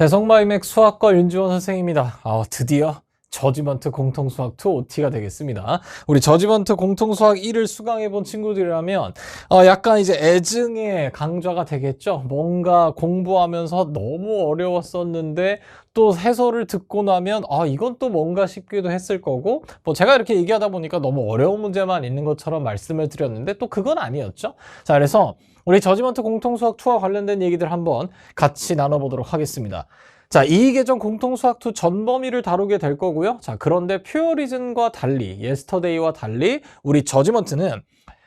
대성마이맥 수학과 윤지원 선생입니다. 아, 드디어 저지먼트 공통수학 2 OT가 되겠습니다. 우리 저지먼트 공통수학 1을 수강해본 친구들이라면 어, 약간 이제 애증의 강좌가 되겠죠. 뭔가 공부하면서 너무 어려웠었는데 또 해설을 듣고 나면 아 이건 또 뭔가 싶기도 했을 거고 뭐 제가 이렇게 얘기하다 보니까 너무 어려운 문제만 있는 것처럼 말씀을 드렸는데 또 그건 아니었죠. 자 그래서 우리 저지먼트 공통수학 2와 관련된 얘기들 한번 같이 나눠보도록 하겠습니다. 자, 이 계정 공통수학2 전 범위를 다루게 될 거고요. 자, 그런데 퓨어리즘과 달리, 예스터데이와 달리 우리 저지먼트는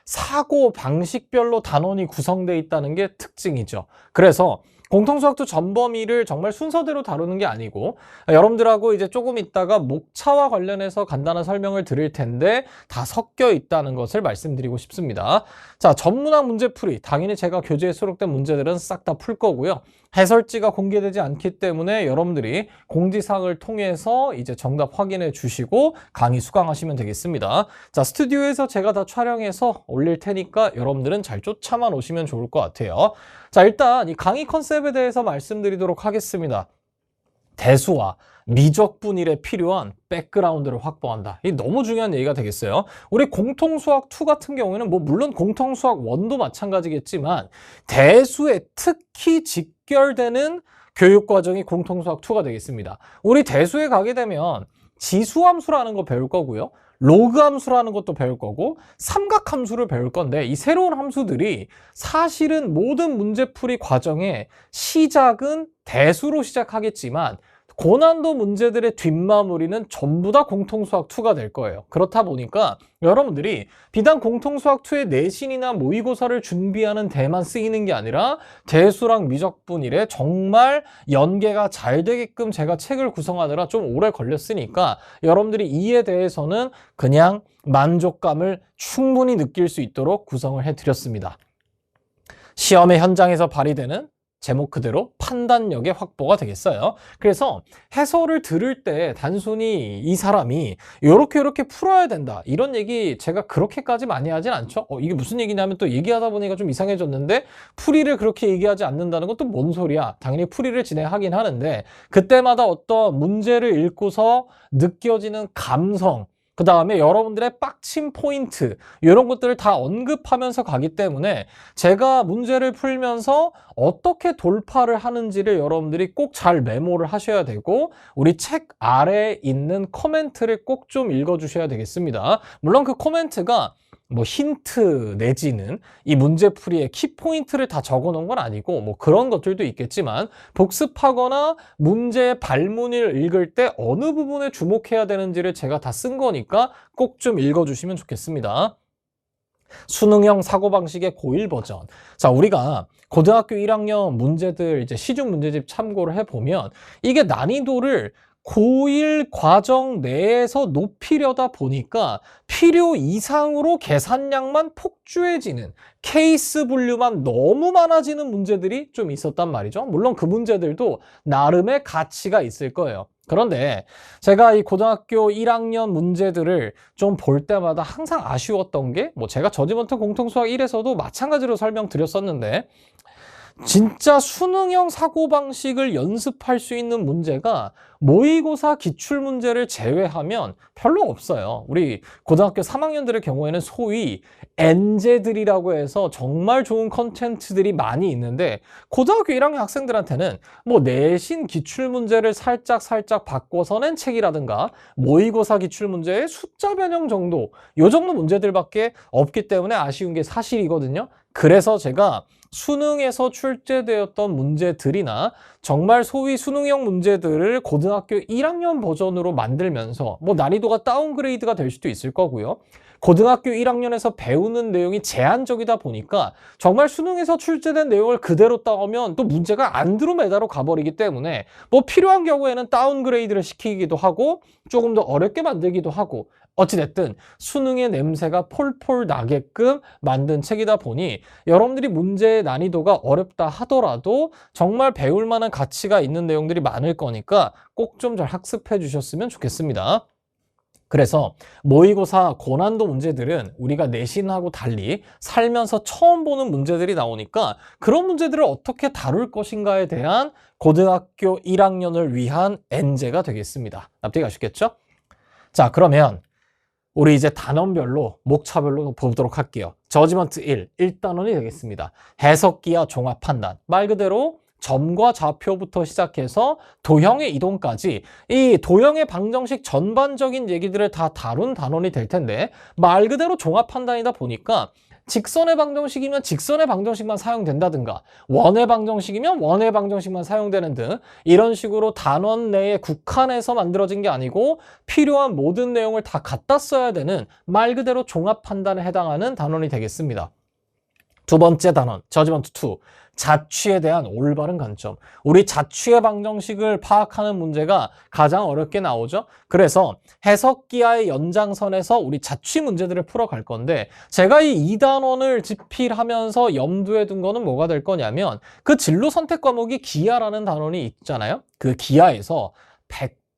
사고 방식별로 단원이 구성되어 있다는 게 특징이죠. 그래서 공통수학도 전범위를 정말 순서대로 다루는 게 아니고 여러분들하고 이제 조금 있다가 목차와 관련해서 간단한 설명을 드릴 텐데 다 섞여 있다는 것을 말씀드리고 싶습니다. 자, 전문학 문제풀이 당연히 제가 교재에 수록된 문제들은 싹 다 풀 거고요. 해설지가 공개되지 않기 때문에 여러분들이 공지사항을 통해서 이제 정답 확인해 주시고 강의 수강하시면 되겠습니다. 자, 스튜디오에서 제가 다 촬영해서 올릴 테니까 여러분들은 잘 쫓아만 오시면 좋을 것 같아요. 자, 일단 이 강의 컨셉에 대해서 말씀드리도록 하겠습니다. 대수와 미적 분일에 필요한 백그라운드를 확보한다. 이 너무 중요한 얘기가 되겠어요. 우리 공통수학 2 같은 경우에는 뭐 물론 공통수학 1도 마찬가지겠지만 대수에 특히 직 결되는 교육 과정이 공통수학 2가 되겠습니다. 우리 대수에 가게 되면 지수함수라는 거 배울 거고요. 로그 함수라는 것도 배울 거고 삼각 함수를 배울 건데 이 새로운 함수들이 사실은 모든 문제풀이 과정의 시작은 대수로 시작하겠지만 고난도 문제들의 뒷마무리는 전부 다 공통수학 2가 될 거예요. 그렇다 보니까 여러분들이 비단 공통수학 2의 내신이나 모의고사를 준비하는 데만 쓰이는 게 아니라 대수랑 미적분일에 정말 연계가 잘 되게끔 제가 책을 구성하느라 좀 오래 걸렸으니까 여러분들이 이에 대해서는 그냥 만족감을 충분히 느낄 수 있도록 구성을 해드렸습니다. 시험의 현장에서 발휘되는 제목 그대로 판단력의 확보가 되겠어요. 그래서 해설을 들을 때 단순히 이 사람이 이렇게 이렇게 풀어야 된다 이런 얘기 제가 그렇게까지 많이 하진 않죠. 어, 이게 무슨 얘기냐면 또 얘기하다 보니까 좀 이상해졌는데 풀이를 그렇게 얘기하지 않는다는 것도 뭔 소리야. 당연히 풀이를 진행하긴 하는데 그때마다 어떤 문제를 읽고서 느껴지는 감성 그 다음에 여러분들의 빡침 포인트 이런 것들을 다 언급하면서 가기 때문에 제가 문제를 풀면서 어떻게 돌파를 하는지를 여러분들이 꼭 잘 메모를 하셔야 되고 우리 책 아래에 있는 코멘트를 꼭 좀 읽어주셔야 되겠습니다. 물론 그 코멘트가 뭐 힌트 내지는 이 문제풀이의 키포인트를 다 적어 놓은 건 아니고 뭐 그런 것들도 있겠지만 복습하거나 문제의 발문을 읽을 때 어느 부분에 주목해야 되는지를 제가 다 쓴 거니까 꼭 좀 읽어 주시면 좋겠습니다. 수능형 사고방식의 고1 버전. 자, 우리가 고등학교 1학년 문제들 이제 시중 문제집 참고를 해보면 이게 난이도를 고1 과정 내에서 높이려다 보니까 필요 이상으로 계산량만 폭주해지는 케이스 분류만 너무 많아지는 문제들이 좀 있었단 말이죠. 물론 그 문제들도 나름의 가치가 있을 거예요. 그런데 제가 이 고등학교 1학년 문제들을 좀 볼 때마다 항상 아쉬웠던 게 뭐 제가 저지먼트 공통수학 1에서도 마찬가지로 설명드렸었는데 진짜 수능형 사고방식을 연습할 수 있는 문제가 모의고사 기출 문제를 제외하면 별로 없어요. 우리 고등학교 3학년들의 경우에는 소위 엔제들이라고 해서 정말 좋은 컨텐츠들이 많이 있는데 고등학교 1학년 학생들한테는 뭐 내신 기출 문제를 살짝 살짝 바꿔서 낸 책이라든가 모의고사 기출 문제의 숫자 변형 정도 요 정도 문제들밖에 없기 때문에 아쉬운 게 사실이거든요. 그래서 제가 수능에서 출제되었던 문제들이나 정말 소위 수능형 문제들을 고등학교 1학년 버전으로 만들면서 뭐 난이도가 다운그레이드가 될 수도 있을 거고요. 고등학교 1학년에서 배우는 내용이 제한적이다 보니까 정말 수능에서 출제된 내용을 그대로 따오면 또 문제가 안드로메다로 가버리기 때문에 뭐 필요한 경우에는 다운그레이드를 시키기도 하고 조금 더 어렵게 만들기도 하고 어찌됐든 수능의 냄새가 폴폴 나게끔 만든 책이다 보니 여러분들이 문제의 난이도가 어렵다 하더라도 정말 배울 만한 가치가 있는 내용들이 많을 거니까 꼭 좀 잘 학습해 주셨으면 좋겠습니다. 그래서 모의고사 고난도 문제들은 우리가 내신하고 달리 살면서 처음 보는 문제들이 나오니까 그런 문제들을 어떻게 다룰 것인가에 대한 고등학교 1학년을 위한 엔제가 되겠습니다. 납득이 가시겠죠? 자, 그러면 우리 이제 단원별로 목차별로 보도록 할게요. 저지먼트 1, 1단원이 되겠습니다. 해석기와 종합 판단. 말 그대로 점과 좌표부터 시작해서 도형의 이동까지 이 도형의 방정식 전반적인 얘기들을 다 다룬 단원이 될 텐데 말 그대로 종합 판단이다 보니까 직선의 방정식이면 직선의 방정식만 사용된다든가 원의 방정식이면 원의 방정식만 사용되는 등 이런 식으로 단원 내에 국한해서 만들어진 게 아니고 필요한 모든 내용을 다 갖다 써야 되는 말 그대로 종합 판단에 해당하는 단원이 되겠습니다. 두 번째 단원, 저지먼트 2. 자취에 대한 올바른 관점. 우리 자취의 방정식을 파악하는 문제가 가장 어렵게 나오죠. 그래서 해석기하의 연장선에서 우리 자취 문제들을 풀어갈 건데 제가 이 2단원을 집필하면서 염두에 둔 거는 뭐가 될 거냐면 그 진로 선택 과목이 기하라는 단원이 있잖아요. 그 기하에서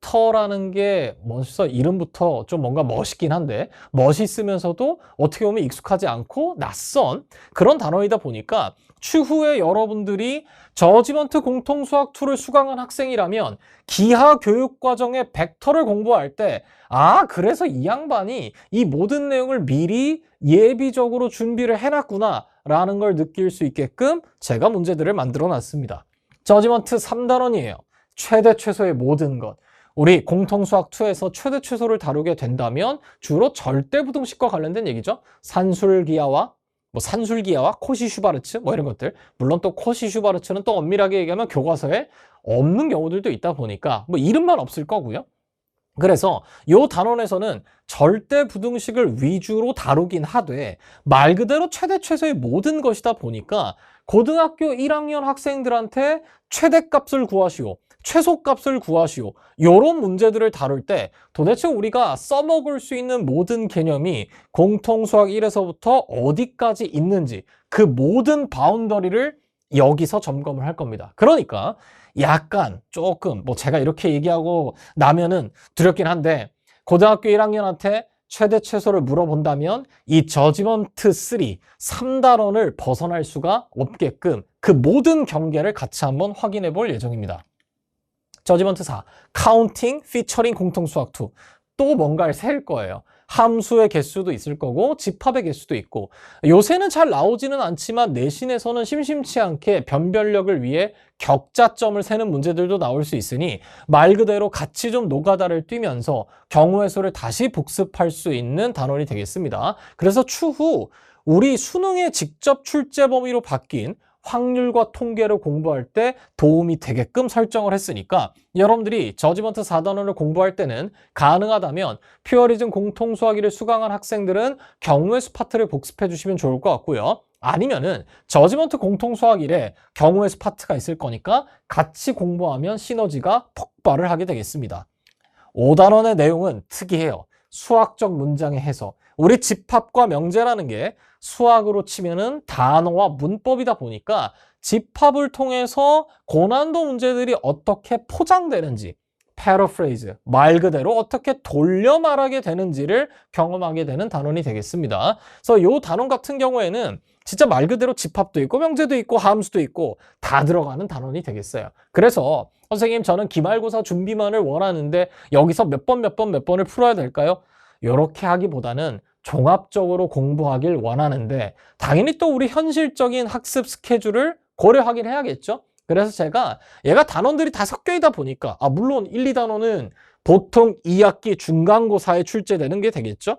벡터라는 게 벌써 이름부터 좀 뭔가 멋있긴 한데 멋있으면서도 어떻게 보면 익숙하지 않고 낯선 그런 단어이다 보니까 추후에 여러분들이 저지먼트 공통수학 2를 수강한 학생이라면 기하 교육 과정의 벡터를 공부할 때 아, 그래서 이 양반이 이 모든 내용을 미리 예비적으로 준비를 해놨구나 라는 걸 느낄 수 있게끔 제가 문제들을 만들어 놨습니다. 저지먼트 3단원이에요. 최대 최소의 모든 것. 우리 공통수학 2에서 최대 최소를 다루게 된다면 주로 절대부등식과 관련된 얘기죠. 산술기하와 뭐 산술기하와 코시 슈바르츠 뭐 이런 것들 물론 또 코시 슈바르츠는 또 엄밀하게 얘기하면 교과서에 없는 경우들도 있다 보니까 뭐 이름만 없을 거고요. 그래서 요 단원에서는 절대 부등식을 위주로 다루긴 하되 말 그대로 최대 최소의 모든 것이다 보니까 고등학교 1학년 학생들한테 최대값을 구하시오. 최소값을 구하시오. 요런 문제들을 다룰 때 도대체 우리가 써먹을 수 있는 모든 개념이 공통수학 1에서부터 어디까지 있는지 그 모든 바운더리를 여기서 점검을 할 겁니다. 그러니까 약간 조금 뭐 제가 이렇게 얘기하고 나면은 두렵긴 한데 고등학교 1학년한테 최대 최소를 물어본다면 이 저지먼트 3, 3단원을 벗어날 수가 없게끔 그 모든 경계를 같이 한번 확인해 볼 예정입니다. 저지먼트 4, 카운팅, 피처링 공통수학 2. 또 뭔가를 셀 거예요. 함수의 개수도 있을 거고 집합의 개수도 있고 요새는 잘 나오지는 않지만 내신에서는 심심치 않게 변별력을 위해 격자점을 세는 문제들도 나올 수 있으니 말 그대로 같이 좀 노가다를 뛰면서 경우의 수를 다시 복습할 수 있는 단원이 되겠습니다. 그래서 추후 우리 수능의 직접 출제 범위로 바뀐 확률과 통계를 공부할 때 도움이 되게끔 설정을 했으니까 여러분들이 저지먼트 4단원을 공부할 때는 가능하다면 퓨어리즘 공통수학위를 수강한 학생들은 경우의 수 파트를 복습해 주시면 좋을 것 같고요. 아니면은 저지먼트 공통수학 1에 경우의 수 파트가 있을 거니까 같이 공부하면 시너지가 폭발을 하게 되겠습니다. 5단원의 내용은 특이해요. 수학적 문장의 해석. 우리 집합과 명제라는 게 수학으로 치면은 단어와 문법이다 보니까 집합을 통해서 고난도 문제들이 어떻게 포장되는지 패러프레이즈 말 그대로 어떻게 돌려 말하게 되는지를 경험하게 되는 단원이 되겠습니다. 그래서 이 단원 같은 경우에는 진짜 말 그대로 집합도 있고 명제도 있고 함수도 있고 다 들어가는 단원이 되겠어요. 그래서 선생님 저는 기말고사 준비만을 원하는데 여기서 몇 번 몇 번 몇 번을 풀어야 될까요? 이렇게 하기보다는 종합적으로 공부하길 원하는데 당연히 또 우리 현실적인 학습 스케줄을 고려하긴 해야겠죠. 그래서 제가 얘가 단원들이 다 섞여 있다 보니까 아 물론 1, 2단원은 보통 2학기 중간고사에 출제되는 게 되겠죠.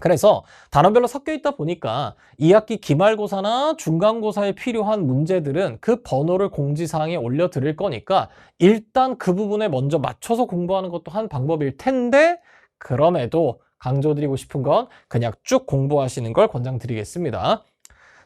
그래서 단원별로 섞여 있다 보니까 2학기 기말고사나 중간고사에 필요한 문제들은 그 번호를 공지사항에 올려드릴 거니까 일단 그 부분에 먼저 맞춰서 공부하는 것도 한 방법일 텐데 그럼에도 강조드리고 싶은 건 그냥 쭉 공부하시는 걸 권장드리겠습니다.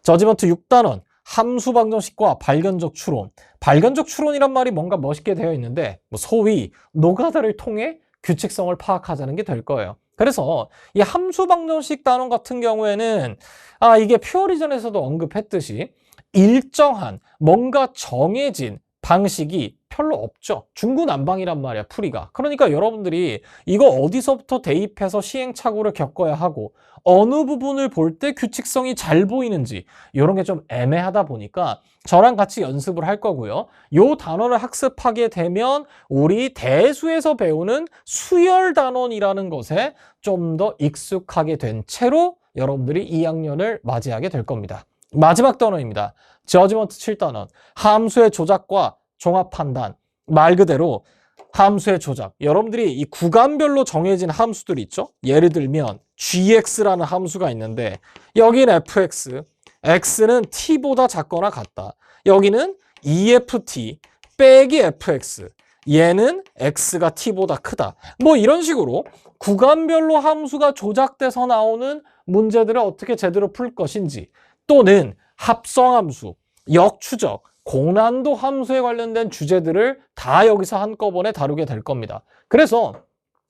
저지먼트 6단원 함수 방정식과 발견적 추론. 발견적 추론이란 말이 뭔가 멋있게 되어 있는데 뭐 소위 노가다를 통해 규칙성을 파악하자는 게 될 거예요. 그래서 이 함수 방정식 단원 같은 경우에는 아 이게 퓨어리전에서도 언급했듯이 일정한 뭔가 정해진 방식이 별로 없죠. 중구난방이란 말이야, 풀이가. 그러니까 여러분들이 이거 어디서부터 대입해서 시행착오를 겪어야 하고 어느 부분을 볼 때 규칙성이 잘 보이는지 이런 게 좀 애매하다 보니까 저랑 같이 연습을 할 거고요. 요 단어를 학습하게 되면 우리 대수에서 배우는 수열 단원이라는 것에 좀 더 익숙하게 된 채로 여러분들이 2학년을 맞이하게 될 겁니다. 마지막 단원입니다. 저지먼트 7단원. 함수의 조작과 종합 판단. 말 그대로 함수의 조작. 여러분들이 이 구간별로 정해진 함수들 있죠? 예를 들면 gx라는 함수가 있는데 여기는 fx, x는 t보다 작거나 같다. 여기는 EFT 빼기 fx. 얘는 x가 t보다 크다. 뭐 이런 식으로 구간별로 함수가 조작돼서 나오는 문제들을 어떻게 제대로 풀 것인지 또는 합성함수, 역추적, 고난도 함수에 관련된 주제들을 다 여기서 한꺼번에 다루게 될 겁니다. 그래서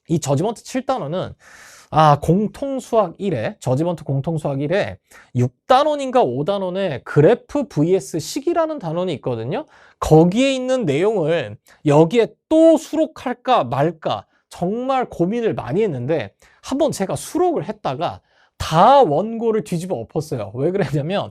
이 저지먼트 7단원은 아, 공통수학 1에, 저지먼트 공통수학 1에 6단원인가 5단원에 그래프 vs 식이라는 단원이 있거든요. 거기에 있는 내용을 여기에 또 수록할까 말까 정말 고민을 많이 했는데 한번 제가 수록을 했다가 다 원고를 뒤집어 엎었어요. 왜 그랬냐면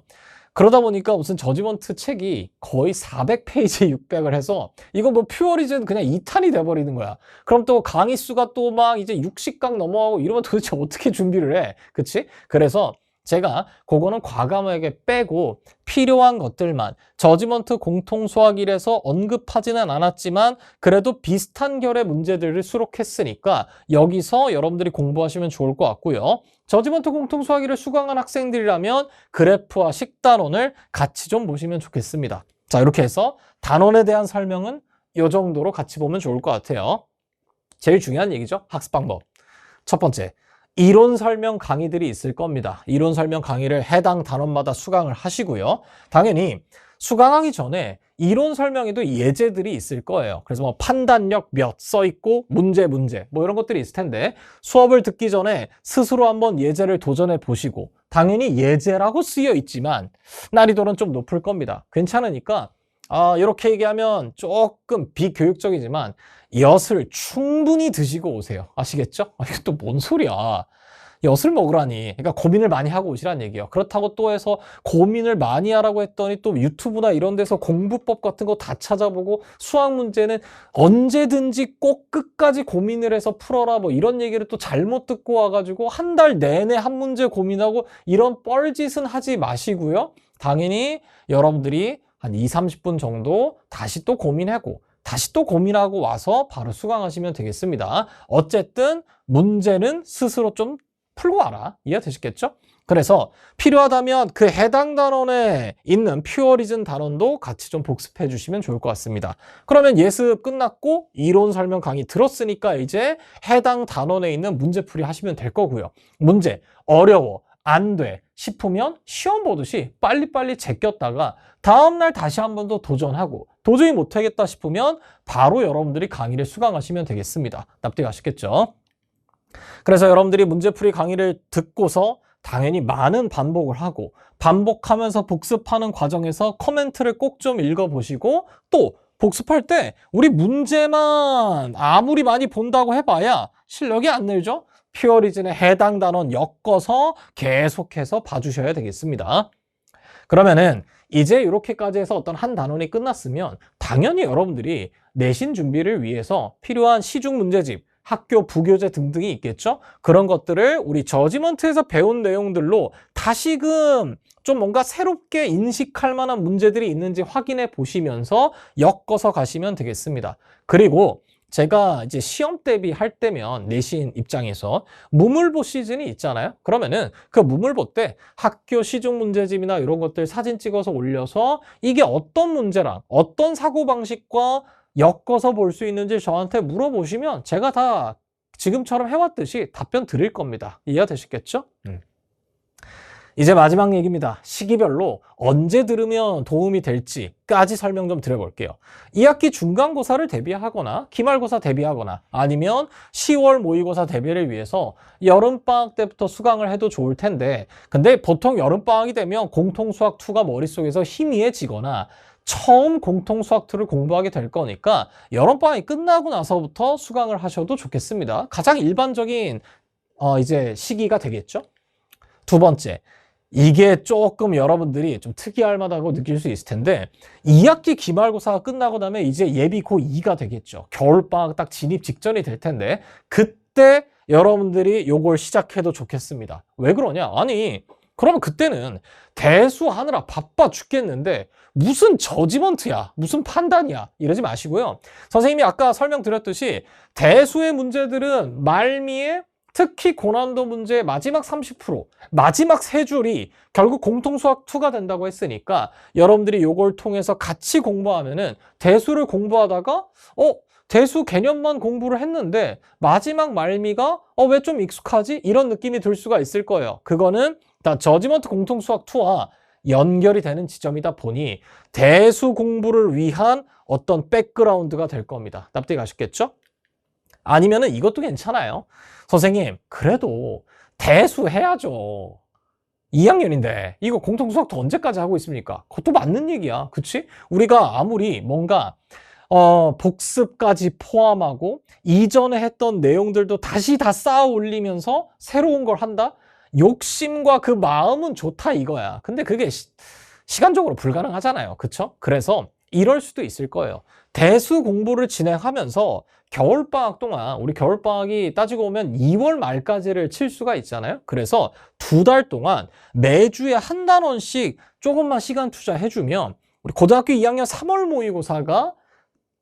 그러다 보니까 무슨 저지먼트 책이 거의 400페이지 600을 해서 이거 뭐 퓨어리즌 그냥 2탄이 돼버리는 거야. 그럼 또 강의 수가 또 막 이제 60강 넘어가고 이러면 도대체 어떻게 준비를 해? 그치? 그래서 제가 그거는 과감하게 빼고 필요한 것들만 저지먼트 공통수학일에서 언급하지는 않았지만 그래도 비슷한 결의 문제들을 수록했으니까 여기서 여러분들이 공부하시면 좋을 것 같고요. 저지먼트 공통수학일을 수강한 학생들이라면 그래프와 식단원을 같이 좀 보시면 좋겠습니다. 자 이렇게 해서 단원에 대한 설명은 이 정도로 같이 보면 좋을 것 같아요. 제일 중요한 얘기죠. 학습 방법. 첫 번째, 이론 설명 강의들이 있을 겁니다. 이론 설명 강의를 해당 단원마다 수강을 하시고요. 당연히 수강하기 전에 이론 설명에도 예제들이 있을 거예요. 그래서 뭐 판단력 몇 써 있고 문제 문제 뭐 이런 것들이 있을 텐데 수업을 듣기 전에 스스로 한번 예제를 도전해 보시고 당연히 예제라고 쓰여 있지만 난이도는 좀 높을 겁니다. 괜찮으니까 아, 이렇게 얘기하면 조금 비교육적이지만 엿을 충분히 드시고 오세요. 아시겠죠? 아, 이게 또 뭔 소리야. 엿을 먹으라니. 그러니까 고민을 많이 하고 오시란 얘기예요. 그렇다고 또 해서 고민을 많이 하라고 했더니 또 유튜브나 이런 데서 공부법 같은 거 다 찾아보고 수학 문제는 언제든지 꼭 끝까지 고민을 해서 풀어라 뭐 이런 얘기를 또 잘못 듣고 와가지고 한 달 내내 한 문제 고민하고 이런 뻘짓은 하지 마시고요. 당연히 여러분들이 한 2, 30분 정도 다시 또 고민하고 다시 또 고민하고 와서 바로 수강하시면 되겠습니다. 어쨌든 문제는 스스로 좀 풀고 와라. 이해되시겠죠? 그래서 필요하다면 그 해당 단원에 있는 퓨어리즌 단원도 같이 좀 복습해 주시면 좋을 것 같습니다. 그러면 예습 끝났고 이론 설명 강의 들었으니까 이제 해당 단원에 있는 문제풀이 하시면 될 거고요. 문제 어려워 안 돼 싶으면 시험 보듯이 빨리빨리 제꼈다가 다음날 다시 한 번 더 도전하고 도저히 못하겠다 싶으면 바로 여러분들이 강의를 수강하시면 되겠습니다. 납득하시겠죠? 그래서 여러분들이 문제풀이 강의를 듣고서 당연히 많은 반복을 하고 반복하면서 복습하는 과정에서 코멘트를 꼭 좀 읽어보시고 또 복습할 때 우리 문제만 아무리 많이 본다고 해봐야 실력이 안 늘죠? 퓨어리즌에 해당 단원 엮어서 계속해서 봐주셔야 되겠습니다. 그러면은 이제 이렇게까지 해서 어떤 한 단원이 끝났으면 당연히 여러분들이 내신 준비를 위해서 필요한 시중 문제집, 학교 부교재 등등이 있겠죠? 그런 것들을 우리 저지먼트에서 배운 내용들로 다시금 좀 뭔가 새롭게 인식할 만한 문제들이 있는지 확인해 보시면서 엮어서 가시면 되겠습니다. 그리고 제가 이제 시험 대비 할 때면 내신 입장에서 무물보 시즌이 있잖아요. 그러면은 그 무물보 때 학교 시중 문제집이나 이런 것들 사진 찍어서 올려서 이게 어떤 문제랑 어떤 사고방식과 엮어서 볼 수 있는지 저한테 물어보시면 제가 다 지금처럼 해왔듯이 답변 드릴 겁니다. 이해가 되시겠죠? 음. 이제 마지막 얘기입니다. 시기별로 언제 들으면 도움이 될지까지 설명 좀 드려볼게요. 2학기 중간고사를 대비하거나 기말고사 대비하거나 아니면 10월 모의고사 대비를 위해서 여름방학 때부터 수강을 해도 좋을 텐데 근데 보통 여름방학이 되면 공통수학 2가 머릿속에서 희미해지거나 처음 공통수학 2를 공부하게 될 거니까 여름방학이 끝나고 나서부터 수강을 하셔도 좋겠습니다. 가장 일반적인 어, 이제 시기가 되겠죠. 두 번째, 이게 조금 여러분들이 좀 특이할 만하다고 느낄 수 있을 텐데 2학기 기말고사가 끝나고 나면 이제 예비 고2가 되겠죠. 겨울방학 딱 진입 직전이 될 텐데 그때 여러분들이 요걸 시작해도 좋겠습니다. 왜 그러냐? 아니 그러면 그때는 대수하느라 바빠 죽겠는데 무슨 저지먼트야 무슨 판단이야 이러지 마시고요. 선생님이 아까 설명드렸듯이 대수의 문제들은 말미에 특히 고난도 문제의 마지막 30%, 마지막 세 줄이 결국 공통수학 2가 된다고 했으니까 여러분들이 요걸 통해서 같이 공부하면은 대수를 공부하다가 어 대수 개념만 공부를 했는데 마지막 말미가 어 왜 좀 익숙하지? 이런 느낌이 들 수가 있을 거예요. 그거는 다 저지먼트 공통수학 2와 연결이 되는 지점이다 보니 대수 공부를 위한 어떤 백그라운드가 될 겁니다. 납득이 가셨겠죠? 아니면은 이것도 괜찮아요. 선생님, 그래도 대수 해야죠. 2학년인데 이거 공통수학도 언제까지 하고 있습니까? 그것도 맞는 얘기야. 그치? 우리가 아무리 뭔가 어, 복습까지 포함하고 이전에 했던 내용들도 다시 다 쌓아 올리면서 새로운 걸 한다? 욕심과 그 마음은 좋다 이거야. 근데 그게 시, 시간적으로 불가능하잖아요. 그쵸? 그래서 이럴 수도 있을 거예요. 대수 공부를 진행하면서 겨울방학 동안 우리 겨울방학이 따지고 보면 2월 말까지를 칠 수가 있잖아요. 그래서 두 달 동안 매주에 한 단원씩 조금만 시간 투자해주면 우리 고등학교 2학년 3월 모의고사가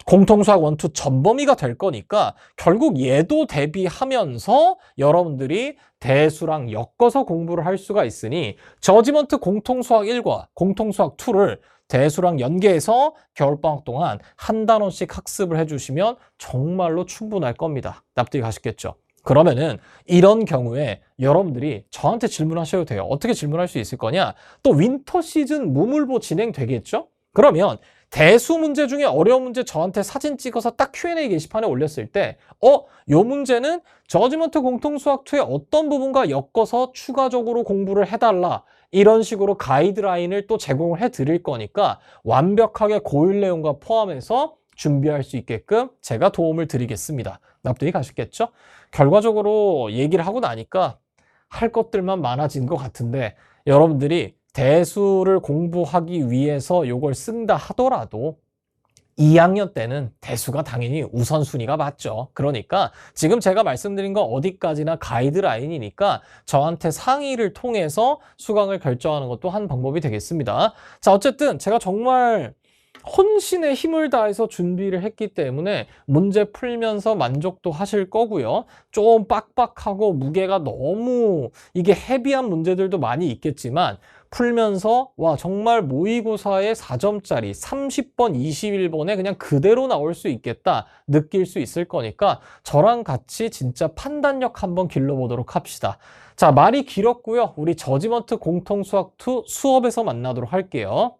공통수학 원투 전범위가 될 거니까 결국 얘도 대비하면서 여러분들이 대수랑 엮어서 공부를 할 수가 있으니 저지먼트 공통수학 1과 공통수학 2를 대수랑 연계해서 겨울방학 동안 한 단원씩 학습을 해주시면 정말로 충분할 겁니다. 납득이 가시겠죠? 그러면은 이런 경우에 여러분들이 저한테 질문하셔도 돼요. 어떻게 질문할 수 있을 거냐? 또 윈터 시즌 무물보 진행 되겠죠? 그러면 대수 문제 중에 어려운 문제 저한테 사진 찍어서 딱 Q&A 게시판에 올렸을 때, 어, 요 문제는 저지먼트 공통수학2의 어떤 부분과 엮어서 추가적으로 공부를 해달라. 이런 식으로 가이드라인을 또 제공을 해 드릴 거니까 완벽하게 고일 내용과 포함해서 준비할 수 있게끔 제가 도움을 드리겠습니다. 납득이 가셨겠죠? 결과적으로 얘기를 하고 나니까 할 것들만 많아진 것 같은데 여러분들이 대수를 공부하기 위해서 요걸 쓴다 하더라도 2학년 때는 대수가 당연히 우선순위가 맞죠. 그러니까 지금 제가 말씀드린 건 어디까지나 가이드라인이니까 저한테 상의를 통해서 수강을 결정하는 것도 한 방법이 되겠습니다. 자, 어쨌든 제가 정말 혼신의 힘을 다해서 준비를 했기 때문에 문제 풀면서 만족도 하실 거고요. 좀 빡빡하고 무게가 너무 이게 헤비한 문제들도 많이 있겠지만 풀면서 와 정말 모의고사의 4점짜리 30번 21번에 그냥 그대로 나올 수 있겠다 느낄 수 있을 거니까 저랑 같이 진짜 판단력 한번 길러보도록 합시다. 자 말이 길었고요. 우리 저지먼트 공통수학 2 수업에서 만나도록 할게요.